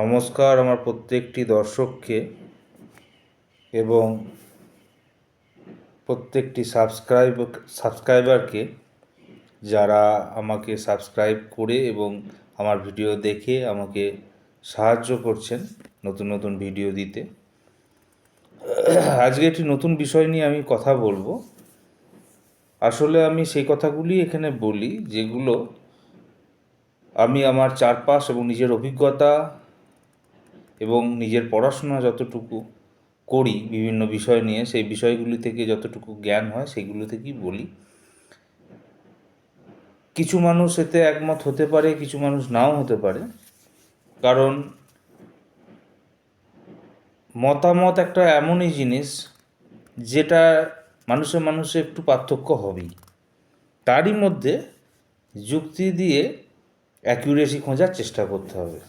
নমস্কার আমার প্রত্যেকটি দর্শককে এবং প্রত্যেকটি সাবস্ক্রাইব সাবস্ক্রাইবারকে যারা আমাকে সাবস্ক্রাইব করে এবং আমার ভিডিও দেখে আমাকে সাহায্য করছেন নতুন নতুন ভিডিও দিতে। আজকে একটি নতুন বিষয় নিয়ে আমি কথা বলব। আসলে আমি সেই কথাগুলি এখানে বলি যেগুলো আমি আমার চারপাশ এবং নিজের অভিজ্ঞতা এবং নিজের পড়াশোনা যতটুকু করি বিভিন্ন বিষয় নিয়ে, সেই বিষয়গুলি থেকে যতটুকু জ্ঞান হয় সেগুলো থেকেই বলি। কিছু মানুষ এতে একমত হতে পারে, কিছু মানুষ নাও হতে পারে। কারণ মতামত একটা এমনই জিনিস যেটা মানুষে মানুষে একটু পার্থক্য হবেই। তারই মধ্যে যুক্তি দিয়ে অ্যাকিউরেসি খোঁজার চেষ্টা করতে হবে।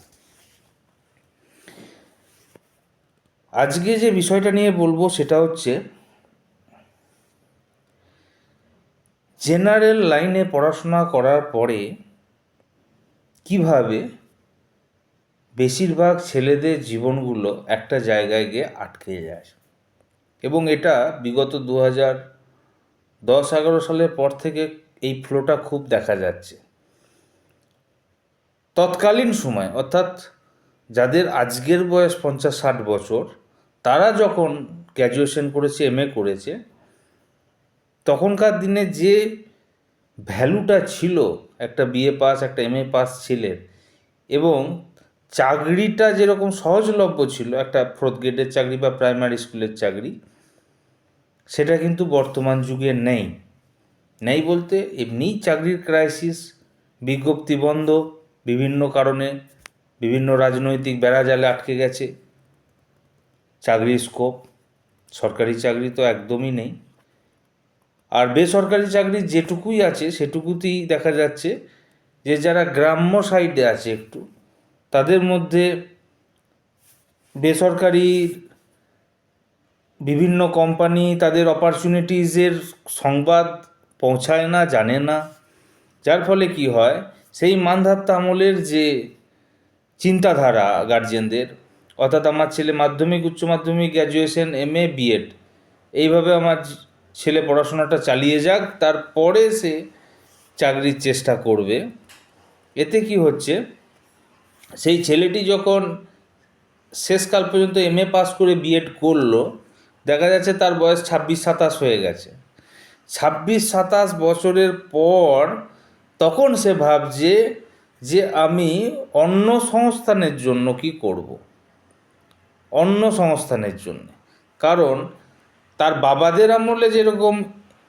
আজকে যে বিষয়টা নিয়ে বলব সেটা হচ্ছে জেনারেল লাইনে পড়াশোনা করার পরে কীভাবে বেশিরভাগ ছেলেদের জীবনগুলো একটা জায়গায় গিয়ে আটকে যায় এবং এটা বিগত দু হাজার দশ এগারো সালের পর থেকে এই ফ্লোটা খুব দেখা যাচ্ছে। তৎকালীন সময়, অর্থাৎ যাদের আজকের বয়স পঞ্চাশ ষাট বছর তারা যখন গ্র্যাজুয়েশন করেছে এম করেছে, তখনকার দিনে যে ভ্যালুটা ছিল, একটা বিএ পাস একটা এম এ পাস ছেলের এবং চাকরিটা যেরকম সহজলভ্য ছিল, একটা ফোর্থ গ্রেডের চাকরি বা প্রাইমারি স্কুলের চাকরি, সেটা কিন্তু বর্তমান যুগে নেই। নেই বলতে এমনিই চাকরির ক্রাইসিস বিজ্ঞপ্তি বন্ধ, বিভিন্ন কারণে বিভিন্ন রাজনৈতিক বেড়াজালে আটকে গেছে। চাকরির স্কোপ সরকারি চাকরি তো একদমই নেই। আর বেসরকারি চাকরি যেটুকুই আছে, সেটুকুতেই দেখা যাচ্ছে যে যারা গ্রাম্য সাইডে আছে একটু, তাদের মধ্যে বেসরকারি বিভিন্ন কোম্পানি তাদের অপরচুনিটিজের সংবাদ পৌঁছায় না, জানে না। যার ফলে কি হয়, সেই মানধাত্তা আমলের যে চিন্তাধারা গার্জেনদের অর্থাৎ আমার ছেলে মাধ্যমিক, উচ্চ মাধ্যমিক গ্র্যাজুয়েশন এম এ বিএড এইভাবে আমার ছেলে পড়াশোনাটা চালিয়ে যাক, তারপরে সে চাকরির চেষ্টা করবে। এতে কি হচ্ছে, সেই ছেলেটি যখন শেষকাল পর্যন্ত এম এ পাস করে বিএড করল, দেখা যাচ্ছে তার বয়স ছাব্বিশ সাতাশ হয়ে গেছে। ছাব্বিশ সাতাশ বছরের পর তখন সে ভাবছে যে আমি অন্য সংস্থানের জন্য কি করব। অন্য সংস্থানের জন্য। কারণ তার বাবাদের আমলে যেরকম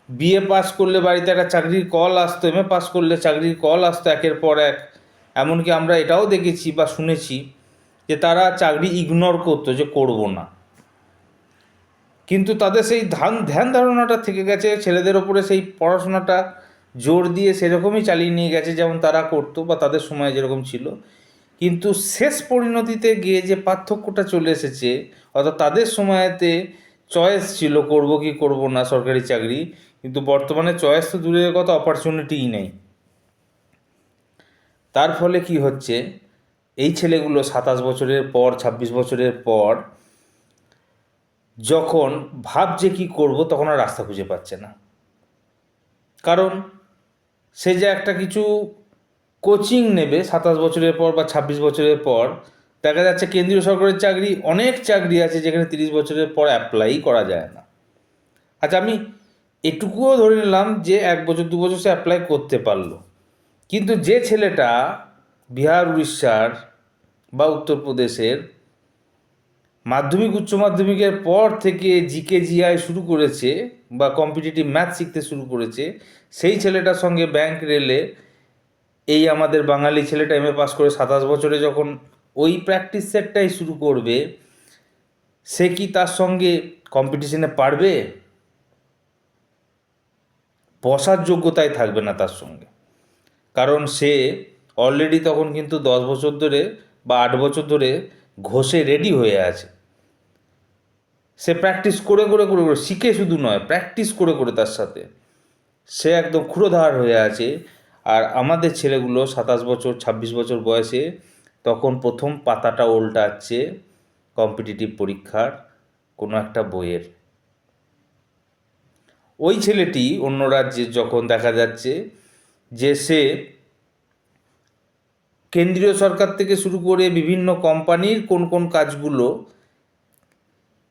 বিএ পাস করলে বাড়িতে একটা চাকরির কল আসতো, এম এ পাস করলে চাকরির কল আসতো একের পর এক। এমনকি আমরা এটাও দেখেছি বা শুনেছি যে তারা চাকরি ইগনোর করতো যে করব না। কিন্তু তাদের সেই ধান ধ্যান ধারণাটা থেকে গেছে, ছেলেদের ওপরে সেই পড়াশোনাটা জোর দিয়ে সেরকমই চালিয়ে নিয়ে গেছে যেমন তারা করতো বা তাদের সময় যেরকম ছিল। কিন্তু শেষ পরিণতিতে গিয়ে যে পার্থক্যটা চলে এসেছে, অর্থাৎ তাদের সময়তে চয়েস ছিল, করব কি করব না, সরকারি চাকরি, কিন্তু বর্তমানে চয়েস তো দূরের কথা অপরচুনিটিই নেই। তার ফলে কি হচ্ছে? এই ছেলেগুলো সাতাশ বছরের পর, ছাব্বিশ বছরের পর যখন ভাবছে কি করব, তখন আর রাস্তা খুঁজে পাচ্ছে না। কারণ সে যে একটা কিছু কোচিং নেবে সাতাশ বছরের পর বা ছাব্বিশ বছরের পর। দেখা যাচ্ছে কেন্দ্রীয় সরকারের চাকরি, অনেক চাকরি আছে যেখানে তিরিশ বছরের পর অ্যাপ্লাই করা যায় না। আচ্ছা আমি এটুকুও ধরে নিলাম যে এক বছর, দু বছর সে অ্যাপ্লাই করতে পারল। কিন্তু যে ছেলেটা বিহার, উড়িষ্যার বা উত্তরপ্রদেশের মাধ্যমিক, উচ্চ মাধ্যমিকের পর থেকে জিকে জিআই শুরু করেছে বা কম্পিটিটিভ ম্যাথ শিখতে শুরু করেছে, সেই ছেলেটার সঙ্গে ব্যাংক রেলে এই আমাদের বাঙালি ছেলেটা এম এ পাস করে সাতাশ বছরে যখন ওই প্র্যাকটিস সেটটাই শুরু করবে, সে কি তার সঙ্গে কম্পিটিশনে পারবে? বসার যোগ্যতায় থাকবে না তার সঙ্গে। কারণ সে অলরেডি তখন কিন্তু দশ বছর ধরে বা আট বছর ধরে ঘষে রেডি হয়ে আছে। সে প্র্যাকটিস করে করে করে করে, শিখে শুধু নয় প্র্যাকটিস করে করে তার সাথে। সে একদম ক্ষুরোধার হয়ে আছে। আর আমাদের ছেলেগুলো সাতাশ বছর, ছাব্বিশ বছর বয়সে তখন প্রথম পাতাটা উল্টাচ্ছে কম্পিটিটিভ পরীক্ষার কোনো একটা বইয়ের। ওই ছেলেটি অন্য রাজ্যে যখন দেখা যাচ্ছে যে সে কেন্দ্রীয় সরকার থেকে শুরু করে বিভিন্ন কোম্পানির কোন কোন কাজগুলো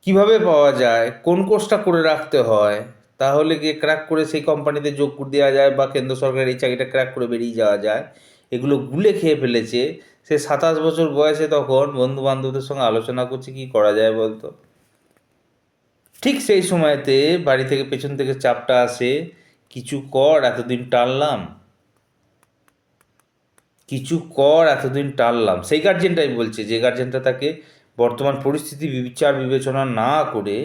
কীভাবে পাওয়া যায়, কোন কোর্সটা করে রাখতে হয় তাহলে গিয়ে ক্র্যাক করে সেই কোম্পানিতে যোগ দেওয়া যায় বা কেন্দ্র সরকারের এই চাকরিটা ক্র্যাক করে বেরিয়ে যাওয়া যায়। এগুলো গুলে খেয়ে ফেলেছে। সে সাতাশ বছর বয়সে তখন বন্ধু বান্ধবদের সঙ্গে আলোচনা করছে, কি করা যায় বলতো? ঠিক সেই সময়তে বাড়ি থেকে পেছন থেকে চাপটা আসে, কিছু কর, এতদিন টানলাম। কিছু কর, এতদিন টানলাম। সেই গার্জেনটাই বলছে, যে গার্জেনটা তাকে বর্তমান পরিস্থিতি বিচার বিবেচনা না করে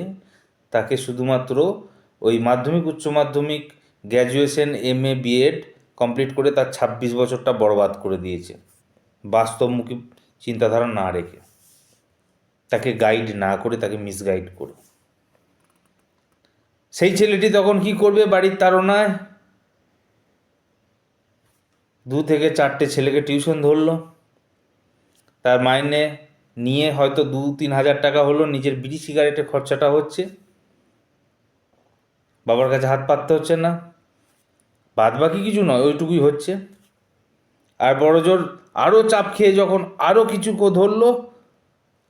তাকে শুধুমাত্র ওই মাধ্যমিক, উচ্চ মাধ্যমিক graduation M A B Ed complete করে তার ছাব্বিশ বছরটা বরবাদ করে দিয়েছে। বাস্তবমুখী চিন্তাধারা না রেখে। তাকে গাইড না করে, তাকে মিসগাইড করে। সেই ছেলেটি তখন কি করবে বাড়ির তাড়নায়? দু থেকে চারটে ছেলেকে টিউশন ধরলো। তার মাইনে নিয়ে হয়তো দু তিন হাজার টাকা হলো, নিজের বিড়ি সিগারেটের খরচাটা হচ্ছে। বাবার কাছে হাত পাততে হচ্ছে না। বাদ বাকি কিছু নয়, ওইটুকুই হচ্ছে। আর বড় জোর আরও চাপ খেয়ে যখন আরও কিছু ধরলো,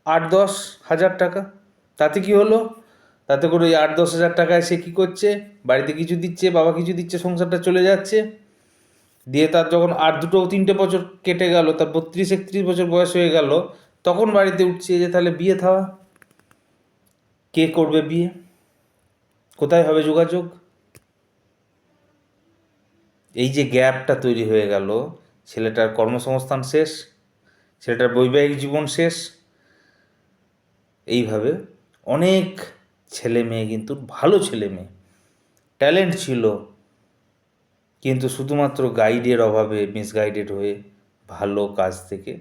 আট দশ হাজার টাকা। তাতে কি হলো? তাতে করে ওই আট দশ হাজার টাকায় সে কী করছে? বাড়িতে কিছু দিচ্ছে, বাবা কিছু দিচ্ছে, সংসারটা চলে যাচ্ছে। দিয়ে তার যখন আর দুটো তিনটে বছর কেটে গেল, তার বত্রিশ একত্রিশ বছর বয়স হয়ে গেল, তখন বাড়িতে উঠছে যে তাহলে বিয়ে থাওয়া। কে করবে বিয়ে? কোথায় হবে যোগাযোগ? এই যে গ্যাপটা তৈরি হয়ে গেল, ছেলেটার কর্মসংস্থান শেষ, ছেলেটার বৈবাহিক জীবন শেষ, এইভাবে অনেক ছেলে মেয়ে কিন্তু, ভালো ছেলে মেয়ে, ট্যালেন্ট ছিল, কিন্তু শুধুমাত্র গাইডের অভাবে, মিসগাইডেড হয়ে ভালো কাজ থেকে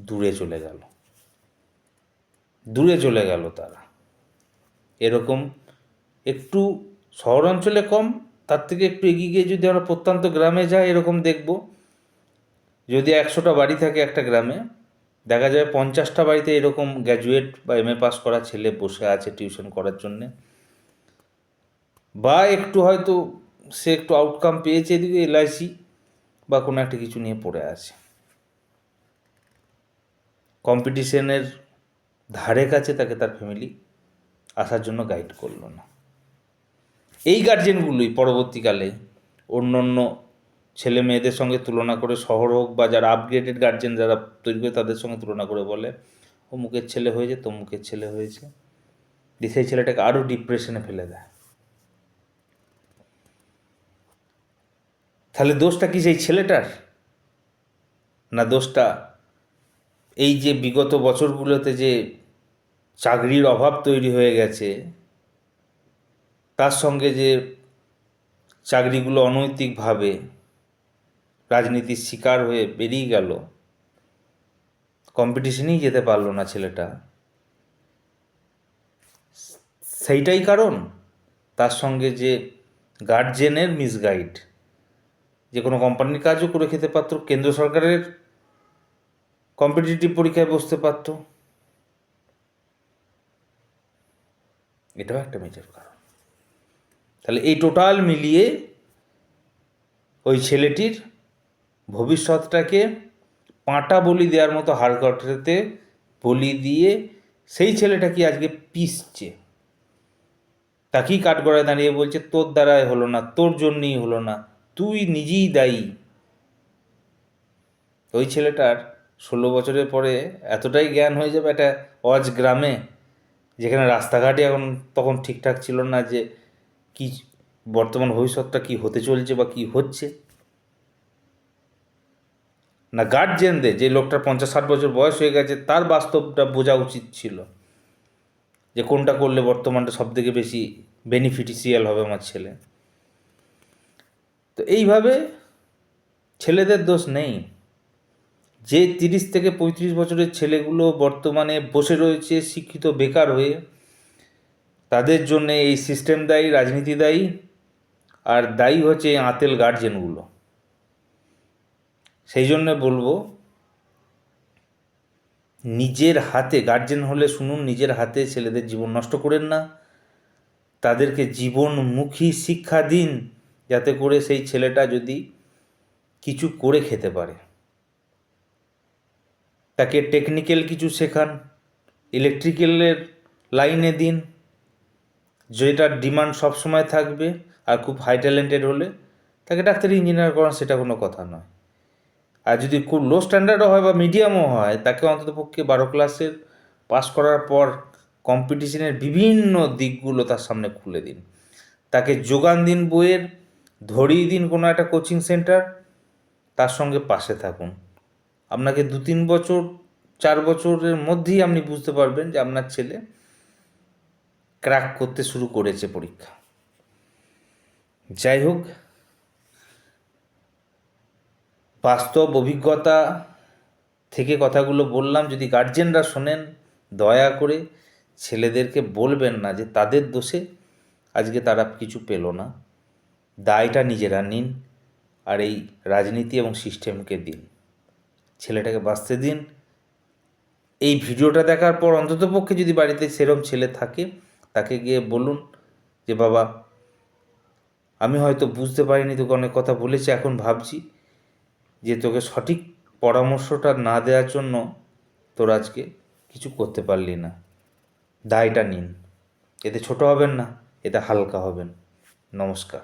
দূরে চলে গেল। দূরে চলে গেল তারা। এরকম একটু শহর অঞ্চলে কম, তার থেকে একটু এগিয়ে গিয়ে যদি আমরা প্রত্যন্ত গ্রামে যাই, এরকম দেখব। যদি একশোটা বাড়ি থাকে একটা গ্রামে, দেখা যায় পঞ্চাশটা বাড়িতে এরকম গ্র্যাজুয়েট বা এম এ পাস করা ছেলে বসে আছে টিউশন করার জন্যে। বা একটু হয়তো সে একটু আউটকাম পেয়েছে এদিকে এলআইসি বা কোনো একটা কিছু নিয়ে পড়ে আছে। কম্পিটিশনের ধারে কাছে তাকে তার ফ্যামিলি আসার জন্য গাইড করল না। এই গার্জেনগুলোই পরবর্তীকালে অন্য অন্য ছেলে মেয়েদের সঙ্গে তুলনা করে শহর হোক বা যারা আপগ্রেডেড গার্জেন যারা তৈরি করে তাদের সঙ্গে তুলনা করে বলে, অমুকের ছেলে হয়েছে, তমুকের ছেলে হয়েছে। দিয়ে সেই ছেলেটাকে আরও ডিপ্রেশনে ফেলে দেয়। তাহলে দোষটা কি সেই ছেলেটার? না দোষটা এই যে বিগত বছরগুলোতে যে চাকরির অভাব তৈরি হয়ে গেছে তার সঙ্গে যে চাকরিগুলো অনৈতিকভাবে রাজনীতির শিকার হয়ে বেরিয়ে গেল কম্পিটিশনেই যেতে পারল না ছেলেটা। সেইটাই কারণ, তার সঙ্গে যে গার্জেনের মিসগাইড যে কোনো কোম্পানির কাজও করে খেতে পারতো, কেন্দ্র সরকারের কম্পিটিটিভ পরীক্ষায় বসতে পারত। এটাও একটা মেজর কারণ। তাহলে এই টোটাল মিলিয়ে ওই ছেলেটির ভবিষ্যৎটাকে পাঁটা বলি দেওয়ার মতো হাড়কটতে বলি দিয়ে সেই ছেলেটা কি আজকে পিসছে? তাকেই কাঠগড়ায় দাঁড়িয়ে বলছে, তোর দ্বারাই হলো না, তোর জন্যই হলো না, তুই নিজেই দায়ী। ওই ছেলেটার ষোলো বছরের পরে এতটাই জ্ঞান হয়ে যাবে একটা অজ গ্রামে, যেখানে রাস্তাঘাটে এখন তখন ঠিকঠাক ছিল না যে কি বর্তমান ভবিষ্যৎটা কি হতে চলছে বা কি হচ্ছে? না গার্জেনদের যে লোকটার পঞ্চাশ ষাট বছর বয়স হয়ে গেছে, তার বাস্তবটা বোঝা উচিত ছিল যে কোনটা করলে বর্তমানটা সব থেকে বেশি বেনিফিটিশিয়াল হবে আমার ছেলে। তো এইভাবে ছেলেদের দোষ নেই। যে তিরিশ থেকে পঁয়ত্রিশ বছরের ছেলেগুলো বর্তমানে বসে রয়েছে, শিক্ষিত, বেকার হয়ে তাদের জন্য এই সিস্টেম দায়ী, রাজনীতি দায়ী, আর দায়ী হচ্ছে এই আঁতেল গার্জেনগুলো সেই জন্য বলব, নিজের হাতে গার্জেন হলে শুনুন, নিজের হাতে ছেলেদের জীবন নষ্ট করেন না। তাদেরকে জীবনমুখী শিক্ষা দিন, যাতে করে সেই ছেলেটা যদি কিছু করে খেতে পারে। তাকে টেকনিক্যাল কিছু শেখান ইলেকট্রিক্যালের লাইনে দিন। যেটার ডিমান্ড সবসময় থাকবে আর খুব হাই ট্যালেন্টেড হলে তাকে ডাক্তারি ইঞ্জিনিয়ার করান সেটা কোনো কথা নয়। আর যদি খুব লো স্ট্যান্ডার্ডও হয় বা মিডিয়ামও হয়, তাকে অন্তত পক্ষে বারো ক্লাসের পাস করার পর কম্পিটিশনের বিভিন্ন দিকগুলো তার সামনে খুলে দিন। তাকে যোগান দিন বইয়ের, ধরিয়ে দিন কোনো একটা কোচিং সেন্টার তার সঙ্গে পাশে থাকুন। আপনাকে দু তিন বছর, চার বছরের মধ্যেই আপনি বুঝতে পারবেন যে আপনার ছেলে ক্র্যাক করতে শুরু করেছে পরীক্ষা। যাই হোক, বাস্তব অভিজ্ঞতা থেকে কথাগুলো বললাম, যদি গার্জেনরা শোনেন, দয়া করে ছেলেদেরকে বলবেন না যে তাদের দোষে আজকে তারা কিছু পেল না। দায়টা নিজেরা নিন আর এই রাজনীতি এবং সিস্টেমকে দিন। ছেলেটাকে বাঁচতে দিন। এই ভিডিওটা দেখার পর অন্ততপক্ষে যদি বাড়িতে সেরম ছেলে থাকে তাকে গিয়ে বলুন যে, বাবা, আমি হয়তো বুঝতে পারিনি তোকে অনেক কথা বলেছি, এখন ভাবছি যে তোকে সঠিক পরামর্শটা না দেওয়ার জন্য তোর আজকে কিছু করতে পারলি না। দায়টা নিন। এতে ছোট হবেন না, এতে হালকা হবেন। নমস্কার।